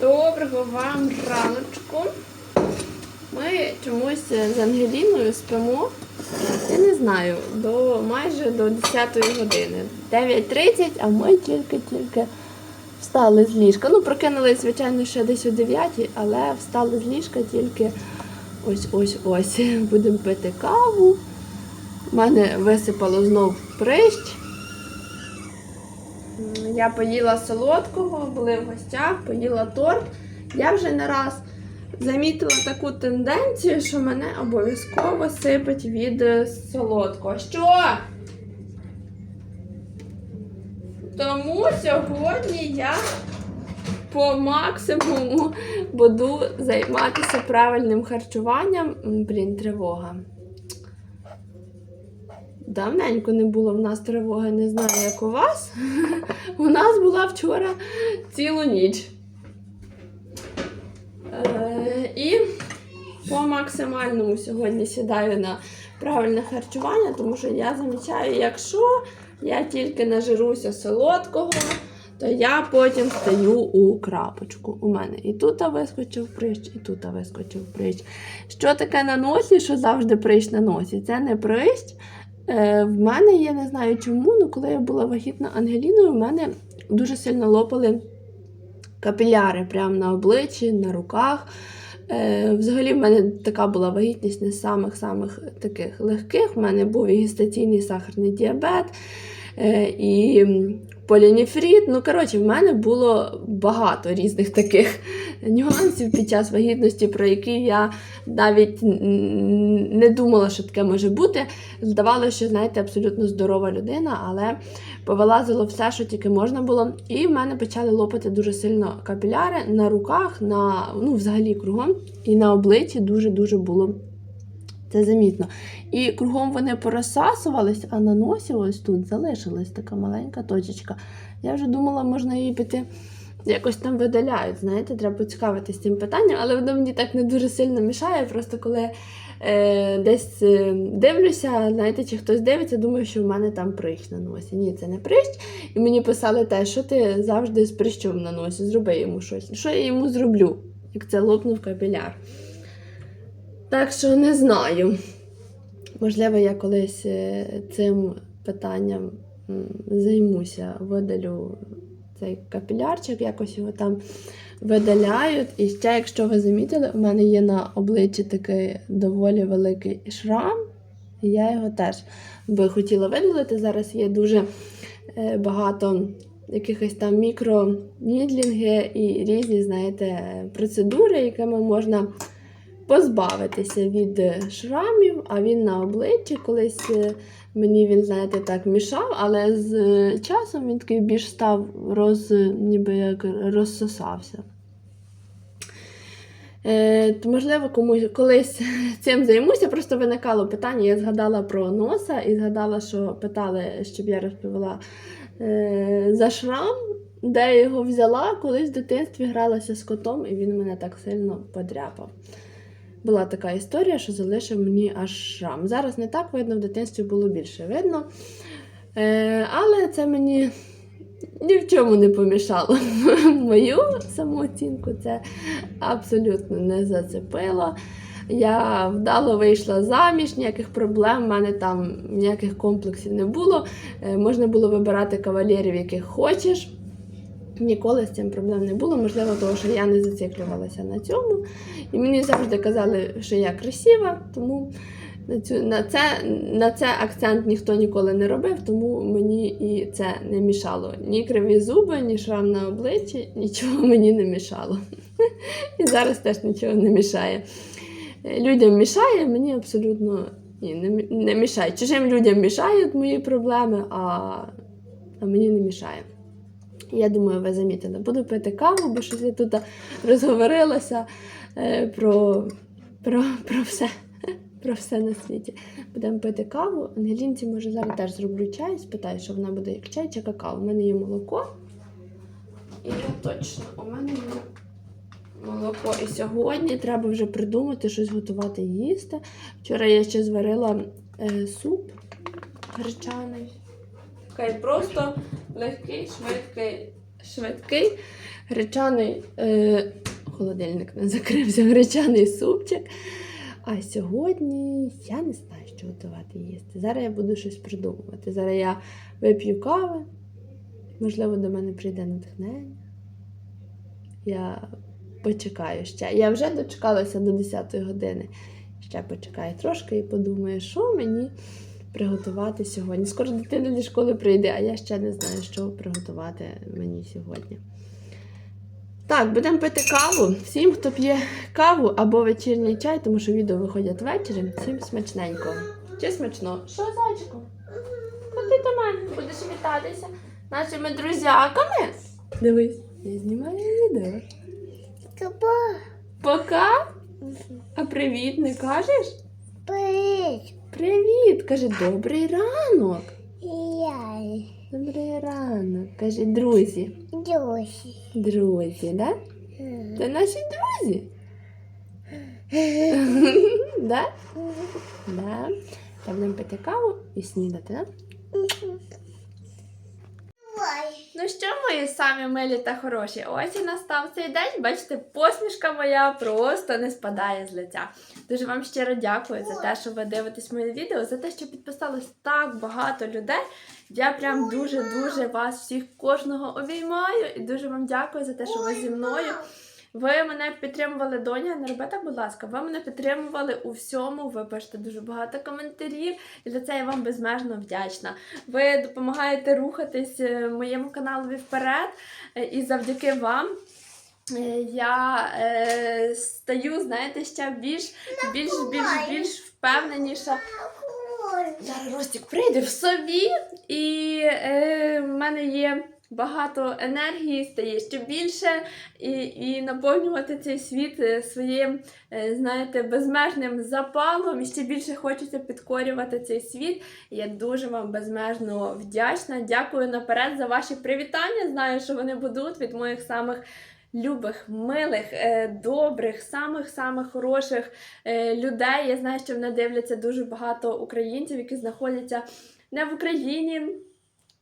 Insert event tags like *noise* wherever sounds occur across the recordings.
Доброго вам раночку. Ми чомусь з Ангеліною спимо, я не знаю, до майже до 10 години. 9.30, а ми тільки-тільки встали з ліжка. Ну, прокинулись, звичайно, ще десь о 9, але встали з ліжка тільки ось-ось-ось. Будемо пити каву. У мене висипало знов прищ. Я поїла солодкого, були в гостях, поїла торт. Я вже не раз замітила таку тенденцію, що мене обов'язково сипить від е, солодкого. Що? Тому сьогодні я по максимуму буду займатися правильним харчуванням. Блін, тривога. Давненько не було в нас тривоги, не знаю, як у вас. У нас була вчора цілу ніч. Е, і по максимальному сьогодні сідаю на правильне харчування, тому що я замічаю, якщо я тільки нажируся солодкого, то я потім стаю у крапочку. У мене і тут вискочив прищ, і тут вискочив прищ. Що таке на носі, що завжди прищ на носі? Це не прищ. Е, в мене я не знаю чому, але коли я була вагітна Ангеліною, в мене дуже сильно лопали капіляри прямо на обличчі, на руках. Е, взагалі, в мене така була вагітність не з самих-самих таких легких. В мене був і гестаційний сахарний діабет, е, і полініфрід. Ну, коротше, в мене було багато різних таких нюансів під час вагітності, про які я навіть не думала, що таке може бути. Здавалося, що знаєте, абсолютно здорова людина, але повилазило все, що тільки можна було. І в мене почали лопати дуже сильно капіляри на руках, на ну, взагалі кругом, і на обличчі дуже-дуже було. Це замітно. І кругом вони порозсасувались, а на носі ось тут залишилась така маленька точечка. Я вже думала, можна її піти якось там видаляють. Знаєте, треба поцікавитись цим питанням, але воно мені так не дуже сильно мішає. Просто коли е, десь е, дивлюся, знаєте, чи хтось дивиться, думаю, що в мене там прищ на носі. Ні, це не прищ. І мені писали те, що ти завжди з прищом на носі, зроби йому щось. Що я йому зроблю, як це лопнув капіляр. Так що не знаю. Можливо, я колись е, цим питанням займуся, видалю цей капілярчик, якось його там видаляють. І ще, якщо ви замітили, у мене є на обличчі такий доволі великий шрам. І я його теж би хотіла видалити. Зараз є дуже е, багато якихось там мікронідлінги і різні, знаєте, процедури, якими можна позбавитися від шрамів, а він на обличчі колись е, мені він, знаєте, так мішав, але з е, часом він такий більш став роз, ніби як розсосався. Е, то, можливо, комусь колись *laughs* цим займуся. Просто виникало питання. Я згадала про носа і згадала, що питали, щоб я розповіла е, за шрам, де я його взяла, колись в дитинстві гралася з котом, і він мене так сильно подряпав. Була така історія, що залишив мені аж шрам. Зараз не так видно, в дитинстві було більше видно. Е, але це мені ні в чому не помішало *laughs* мою самооцінку. Це абсолютно не зацепило. Я вдало вийшла заміж, ніяких проблем, в мене там ніяких комплексів не було. Е, можна було вибирати кавалерів, яких хочеш. Ніколи з цим проблем не було. Можливо, тому що я не зациклювалася на цьому. І мені завжди казали, що я красива, тому на, цю, на, це, на це акцент ніхто ніколи не робив, тому мені і це не мішало. Ні криві зуби, ні шрам на обличчі, нічого мені не мішало. І зараз теж нічого не мішає. Людям мішає, мені абсолютно ні, не, не мішає. Чужим людям мішають мої проблеми, а, а мені не мішає. Я думаю, ви замітили. Буду пити каву, бо щось я тут розговорилася е, про, про, про все. Про все на світі. Будемо пити каву. Ангелінці, може, зараз теж зроблю чай, спитаю, що вона буде як чай чи какао. У мене є молоко. І я точно, у мене є молоко. І сьогодні треба вже придумати щось готувати їсти. Вчора я ще зварила е, суп гречаний. Такий просто легкий, швидкий, швидкий. гречаний е, холодильник не закрився, гречаний супчик. А сьогодні я не знаю, що готувати їсти. Зараз я буду щось придумувати. Зараз я вип'ю кави, можливо, до мене прийде натхнення. Я почекаю ще. Я вже дочекалася до 10 години. Ще почекаю трошки і подумаю, що мені приготувати сьогодні. Скоро дитина зі школи прийде, а я ще не знаю, що приготувати мені сьогодні. Так, будемо пити каву. Всім, хто п'є каву або вечірній чай, тому що відео виходять ввечері, всім смачненько. Чи смачно? Що, зайчику? Ходи до мене, будеш вітатися нашими друзяками. Дивись, я знімаю відео. Кабо. Пока. А привіт не кажеш? Привіт. Привіт, каже, добрий ранок. Я. Добрий ранок. Каже, друзі. Досі. Друзі, да? Це наші друзі. *laughs* да? Да. Та будемо пити каву і снідати, да? Ну що, мої самі милі та хороші? Ось і настав цей день. Бачите, посмішка моя просто не спадає з лиця. Дуже вам щиро дякую за те, що ви дивитесь моє відео, за те, що підписалось так багато людей. Я прям дуже-дуже вас всіх кожного обіймаю і дуже вам дякую за те, що ви зі мною. Ви мене підтримували, доня, не робите, будь ласка, ви мене підтримували у всьому. Ви пишете дуже багато коментарів, і за це я вам безмежно вдячна. Ви допомагаєте рухатись е, моєму каналові вперед, е, і завдяки вам. е, Я е, стаю, знаєте, ще більш, більш, більш, більш впевненіша. Зараз Ростик прийде в собі, і е, в мене є багато енергії, стає ще більше, і, і наповнювати цей світ е, своїм, е, знаєте, безмежним запалом. І ще більше хочеться підкорювати цей світ. Я дуже вам безмежно вдячна. Дякую наперед за ваші привітання. Знаю, що вони будуть від моїх самих. Любих, милих, е, добрих, самих-самих хороших людей. Я знаю, що мене дивляться дуже багато українців, які знаходяться не в Україні.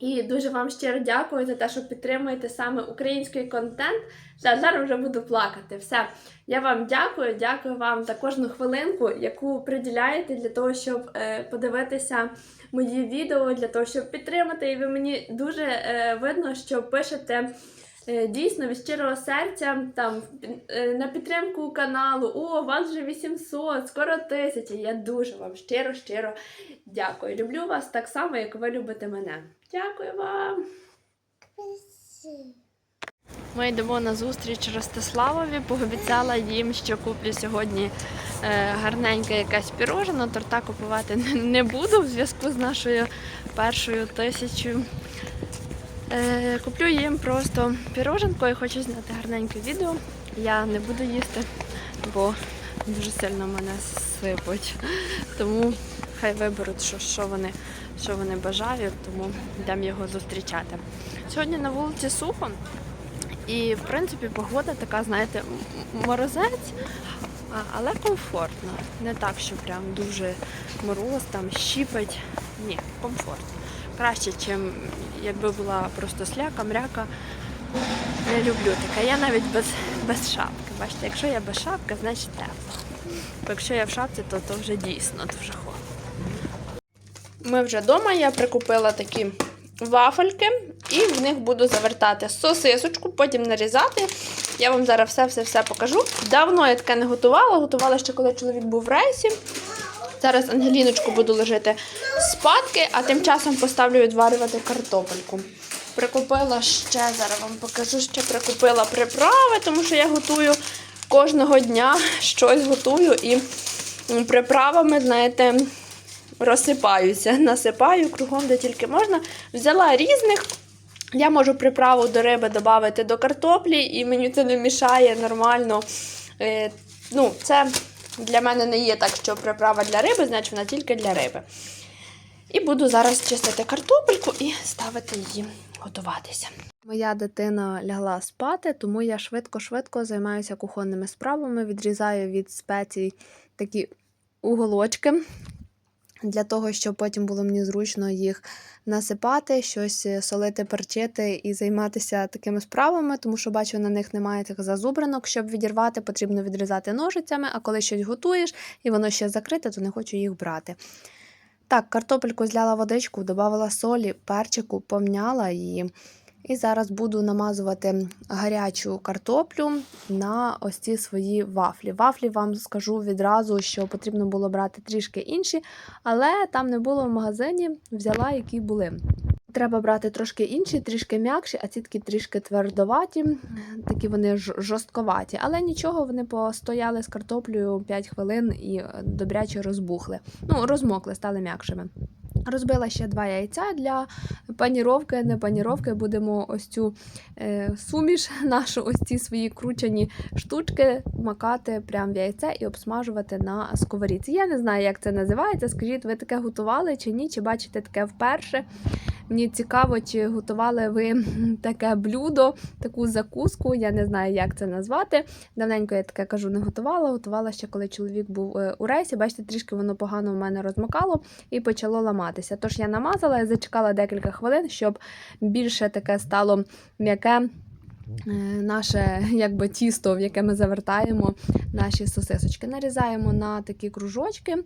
І дуже вам щиро дякую за те, що підтримуєте саме український контент. Та Зараз вже буду плакати. Все. Я вам дякую, дякую вам за кожну хвилинку, яку приділяєте для того, щоб е, подивитися мої відео, для того, щоб підтримати. І ви мені дуже е, видно, що пишете. е, Дійсно, від щирого серця там на підтримку каналу. О, вас вже 800, скоро 1000. Я дуже вам щиро, щиро дякую. Люблю вас так само, як ви любите мене. Дякую вам. Ми йдемо на зустріч Ростиславові. Пообіцяла їм, що куплю сьогодні е, гарненьке якесь пірожено. Торта купувати *laughs* не- буду в зв'язку з нашою першою тисячою. Е, куплю їм просто піроженко і хочу зняти гарненьке відео. Я не буду їсти, бо дуже сильно мене сипуть. Тому хай виберуть, що, що, вони, що вони бажають, тому йдемо його зустрічати. Сьогодні на вулиці сухо, і в принципі погода така, знаєте, морозець, але комфортно. Не так, що прям дуже мороз, там щіпить. Ні, комфортно. Краще, ніж якби була просто сляка, мряка. Не люблю таке. Я навіть без, без шапки. Бачите, якщо я без шапки, значить тепло. Якщо я в шапці, то, то вже дійсно дуже. Ми вже вдома, я прикупила такі вафельки і в них буду завертати сосисочку, потім нарізати. Я вам зараз все-все-все покажу. Давно я таке не готувала, готувала ще коли чоловік був в рейсі. Зараз Ангеліночку буду ложити спадки, а тим часом поставлю відварювати картопельку. Прикупила ще, зараз вам покажу, ще прикупила приправи, тому що я готую кожного дня щось готую і приправами, знаєте, розсипаюся, *laughs* насипаю кругом, де тільки можна. Взяла різних. Я можу приправу до риби додати до картоплі, і мені це не мішає нормально. Е, ну, це для мене не є так, що приправа для риби, значить вона тільки для риби. І буду зараз чистити картопельку і ставити її готуватися. Моя дитина лягла спати, тому я швидко-швидко займаюся кухонними справами, відрізаю від спецій такі уголочки. Для того, щоб потім було мені зручно їх насипати, щось е, солити, перчити і займатися такими справами, тому що бачу, на них немає тих зазубринок, щоб відірвати, потрібно відрізати ножицями, а коли щось готуєш і воно ще закрите, то не хочу їх брати. Так, картопельку зляла водичку, додавала солі, перчику, помняла її. І зараз буду намазувати гарячу картоплю на ось ці свої вафлі. Вафлі вам скажу відразу, що потрібно було брати трішки інші, але там не було в магазині, взяла, які були. Треба брати трошки інші, трішки м'якші, а ці такі трішки твердоваті, такі вони жорстковаті. Але нічого, вони постояли з картоплею 5 хвилин і добряче розбухли. Ну, розмокли, стали м'якшими. Розбила ще два яйця для паніровки, не паніровки. Будемо ось цю е, суміш, *laughs* нашу ось ці свої кручені штучки макати прямо в яйце і обсмажувати на сковорідці. Я не знаю, як це називається. Скажіть, ви таке готували чи ні? Чи бачите таке вперше? Мені цікаво, чи готували ви *laughs* таке блюдо, таку закуску. Я не знаю, як це назвати. Давненько я таке кажу, не готувала. Готувала ще, коли чоловік був е, у рейсі. Бачите, трішки воно погано в мене розмокало і почало ламатися. Тож я намазала і зачекала декілька хвилин, щоб більше таке стало м'яке. Е, Наше якби тісто, в яке ми завертаємо наші сосисочки. Нарізаємо на такі кружочки,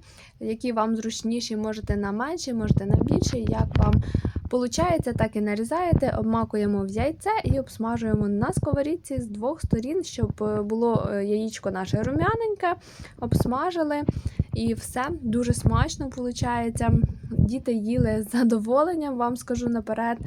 які вам зручніші, можете на менші, можете на більші, як вам Получається, так і нарізаєте, обмакуємо в яйце і обсмажуємо на сковорідці з двох сторін, щоб е, було е, яєчко наше рум'яненьке, обсмажили і все дуже смачно виходить. Діти їли з задоволенням, вам скажу наперед.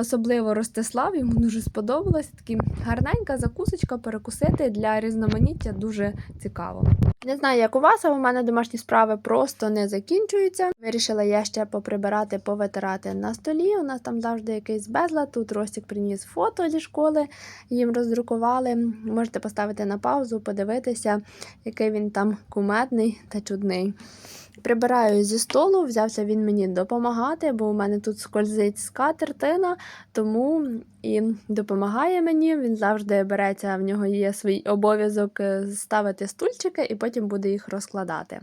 Особливо Ростислав, йому дуже сподобалось. Такі гарненька закусочка перекусити для різноманіття дуже цікаво. Не знаю, як у вас, а у мене домашні справи просто не закінчуються. Вирішила я ще поприбирати, повитирати на столі. У нас там завжди якийсь безлад. Тут Ростік приніс фото зі школи, їм роздрукували. Можете поставити на паузу, подивитися, який він там кумедний та чудний. Прибираю зі столу, взявся він мені допомагати, бо у мене тут скользить скатертина, тому і допомагає мені. Він завжди береться, в нього є свій обов'язок е, ставити стульчики і потім буде їх розкладати.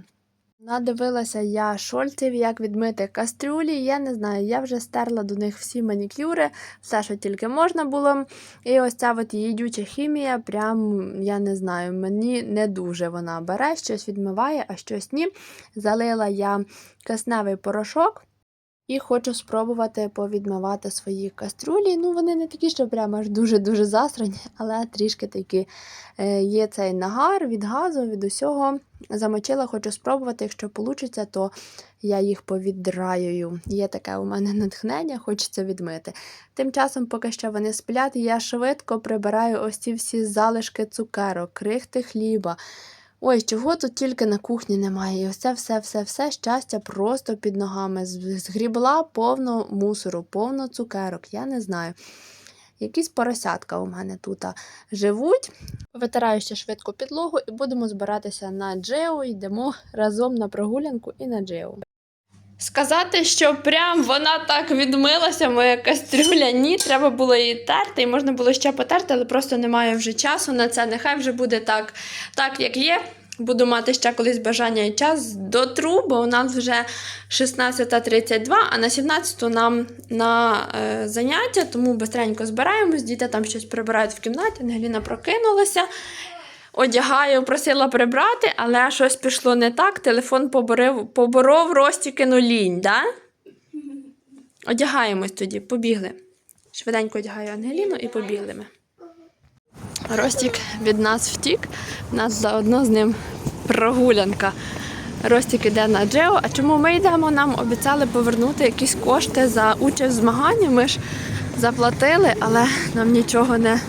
Надивилася я шольців, як відмити кастрюлі. Я не знаю, я вже стерла до них всі манікюри, все, що тільки можна було. І ось ця от їдюча хімія, прям я не знаю, мені не дуже вона бере, щось відмиває, а щось ні. Залила я кисневий порошок. І хочу спробувати повідмивати свої кастрюлі. Ну, вони не такі, що прямо аж дуже-дуже засрані, але трішки такі е, є цей нагар від газу, від усього. Замочила, хочу спробувати. Якщо вийде, то я їх повідраюю. Є таке у мене натхнення, хочеться відмити. Тим часом, поки що вони сплять, я швидко прибираю ось ці всі залишки цукерок, крихти хліба. Ой, чого тут тільки на кухні немає. І все, все-все-все щастя просто під ногами. Згрібла повно мусору, повно цукерок, я не знаю. Якісь поросятка у мене тут живуть. Витираю ще швидко підлогу і будемо збиратися на Джео. Йдемо разом на прогулянку і на Джео. Сказати, що прям вона так відмилася, моя кастрюля. Ні, треба було її терти, і можна було ще потерти, але просто немає вже часу на це. Нехай вже буде так, так як є. Буду мати ще колись бажання і час до тру, бо у нас вже 16.32, а на 17 нам на е, заняття, тому бистренько збираємось. Діти там щось прибирають в кімнаті. Ангеліна прокинулася. Одягаю, просила прибрати, але щось пішло не так. Телефон поборив, поборов Ростікину лінь, да? Одягаємось тоді, побігли. Швиденько одягаю Ангеліну і побігли ми. Ростік від нас втік, у нас заодно з ним прогулянка. Ростік іде на Джео. А чому ми йдемо? Нам обіцяли повернути якісь кошти за участь в змаганні. Ми ж заплатили, але нам нічого не,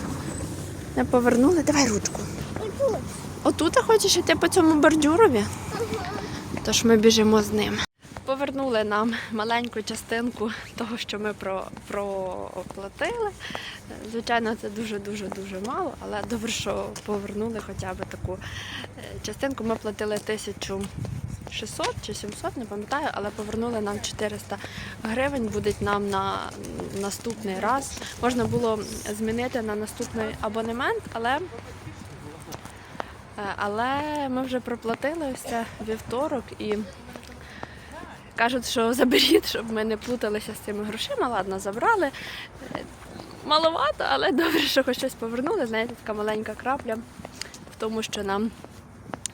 не повернули. Давай ручку. Отут хочеш йти по цьому бордюрові? Тож ми біжимо з ним. Повернули нам маленьку частинку того, що ми про, проплатили. Звичайно, це дуже-дуже дуже мало, але добре, що повернули хоча б таку е, частинку. Ми платили 1600 чи 700, не пам'ятаю, але повернули нам 400 гривень. Будуть нам на наступний раз. Можна було змінити на наступний абонемент, але Але ми вже проплатили ось це вівторок і Кажуть, що заберіть, щоб ми не плуталися з цими грошима. Ладно, забрали. Е, Маловато, але добре, що хоч щось повернули. Знаєте, така маленька крапля в тому, що нам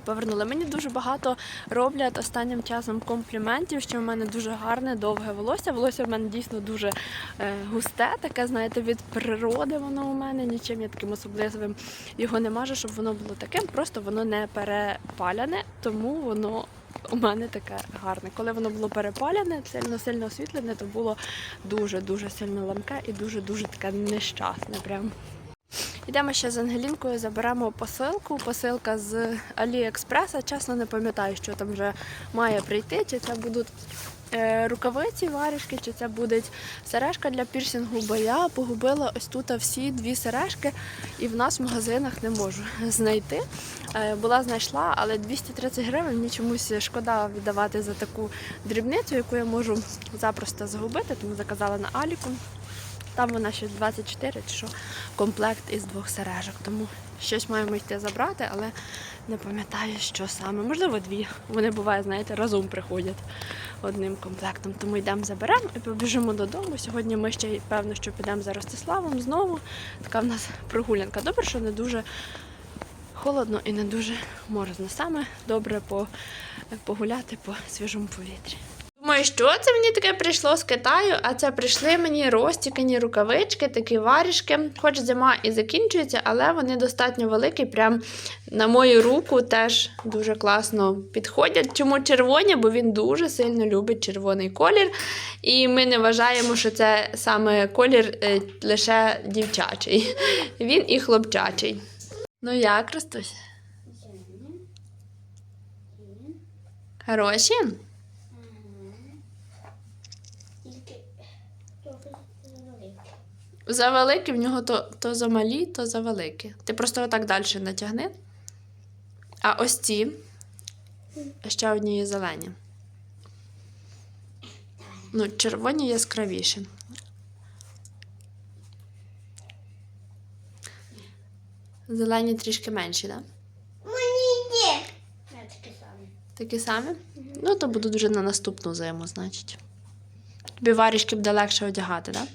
повернули. Мені дуже багато роблять останнім часом компліментів, що в мене дуже гарне, довге волосся. Волосся в мене дійсно дуже е, густе, таке, знаєте, від природи воно у мене. Нічим я таким особливим його не мажу, щоб воно було таким. Просто воно не перепаляне, тому воно. У мене таке гарне. Коли воно було перепалене, сильно сильно освітлене, то було дуже дуже сильно ламке і дуже дуже таке нещасне. Прям. Йдемо ще з Ангелінкою, заберемо посилку. Посилка з Аліекспреса. Чесно не пам'ятаю, що там вже має прийти. Чи це будуть е, рукавиці, варішки, чи це буде сережка для пірсінгу, бо я погубила ось тут всі дві сережки і в нас в магазинах не можу знайти. Е, була знайшла, але 230 гривень мені чомусь шкода віддавати за таку дрібницю, яку я можу запросто загубити, тому заказала на Аліку. Там вона ще 24 чи що комплект із двох сережок. Тому щось маємо йти забрати, але не пам'ятаю, що саме. Можливо, дві. Вони буває, знаєте, разом приходять одним комплектом. Тому йдемо заберемо і побіжимо додому. Сьогодні ми ще певно, що підемо за Ростиславом знову. Така в нас прогулянка. Добре, що не дуже холодно і не дуже морозно. Саме добре погуляти по свіжому повітрі. Думаю, що це мені таке прийшло з Китаю, а це прийшли мені розтікані рукавички, такі варішки. Хоч зима і закінчується, але вони достатньо великі. Прям на мою руку теж дуже класно підходять. Чому червоні? Бо він дуже сильно любить червоний колір. І ми не вважаємо, що це саме колір е, лише дівчачий. *laughs* Він і хлопчачий. Ну як, Ростусь? Хороші? Завеликі в нього то, то замалі, то завеликі. Ти просто отак далі натягни. А ось ці ще одні є зелені. Ну, червоні яскравіші. Зелені трішки менші, так? Да? Мені ні. Не таке саме. Такі самі? Ну, то будуть вже на наступну зиму, значить. Тобі варішки буде легше одягати, так? Да?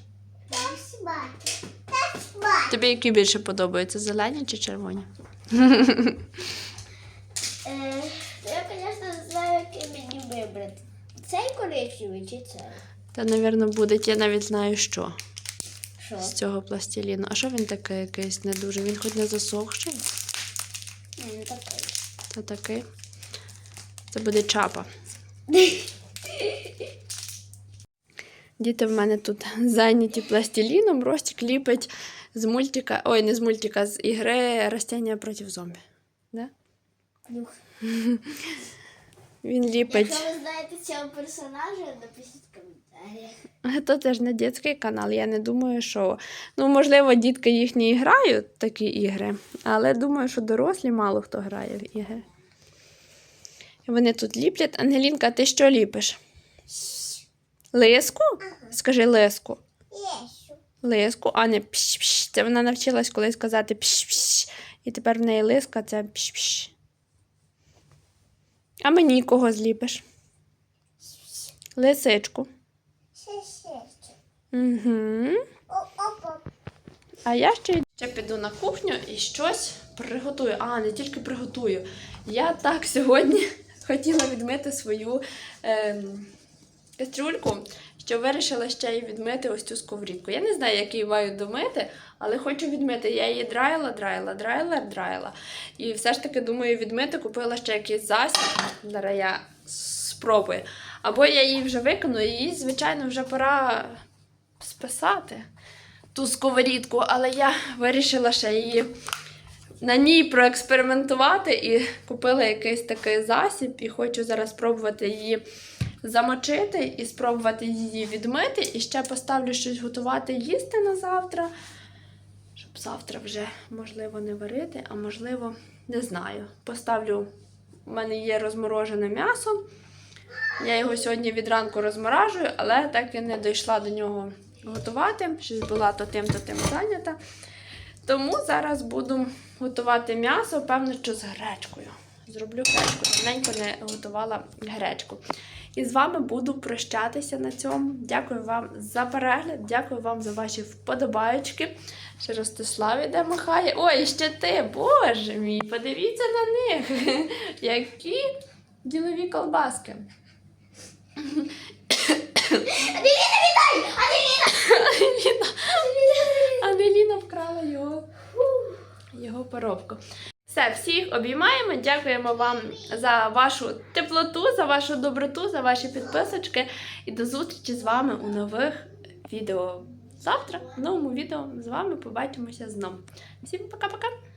Так спати. Так спати. Тобі які більше подобаються, зелені чи червоні? Е, я, звісно, знаю, який мені вибрати. Цей коричневий чи цей? Та, напевно, буде, я навіть знаю, що Що? з цього пластиліну. А що він такий якийсь не дуже? Він хоч не засохший, Ні, не такий. та такий. Це буде чапа. *laughs* Діти в мене тут *laughs* зайняті пластиліном, Ростік ліпить з мультика, ой, не з мультика, з ігри Растіння проти зомбі. Да? *laughs* Він ліпить. Якщо ви знаєте цього персонажа, напишіть в коментарях. То теж не дитячий канал. Я не думаю, що. Ну, можливо, дітки їхні грають такі ігри, але думаю, що дорослі мало хто грає в ігри. Вони тут ліплять. Ангелінка, ти що ліпиш? Лиску? Скажи лиску. Лиску, а не пш-пш. Це вона навчилась колись казати пш-пш. І тепер в неї лиска це пш-пш. А мені кого зліпиш? Лисичку. Угу. А я ще, ще піду на кухню і щось приготую. А, не тільки приготую. Я так сьогодні *laughs* хотіла відмити свою ем, кастрюльку, що вирішила ще й відмити ось цю сковорідку. Я не знаю, як її маю домити, але хочу відмити. Я її драїла, драїла, драїла, драїла. І все ж таки думаю відмити, купила ще якийсь засіб. Зараз я спробую. Або я її вже викину, і її, звичайно, вже пора списати ту сковорідку, але я вирішила ще її на ній проекспериментувати і купила якийсь такий засіб, і хочу зараз спробувати її замочити і спробувати її відмити. І ще поставлю щось готувати їсти на завтра. Щоб завтра вже, можливо, не варити, а можливо, не знаю. Поставлю, у мене є розморожене м'ясо. Я його сьогодні від ранку розморажую, але так і не дійшла до нього готувати. Щось була то тим, то тим зайнята. Тому зараз буду готувати м'ясо, певно, що з гречкою. Зроблю гречку. Давненько не готувала гречку. І з вами буду прощатися на цьому. Дякую вам за перегляд, дякую вам за ваші вподобаєчки. Ще Ростислав іде махає. Ой, ще ти, боже мій, подивіться на них. *laughs* Які ділові колбаски. Ангеліна, Ангеліна вкрала його, його поробку. Все, всіх обіймаємо. Дякуємо вам за вашу теплоту, за вашу доброту, за ваші підписочки. І до зустрічі з вами у нових відео. Завтра в новому відео з вами побачимося знову. Всім пока-пока!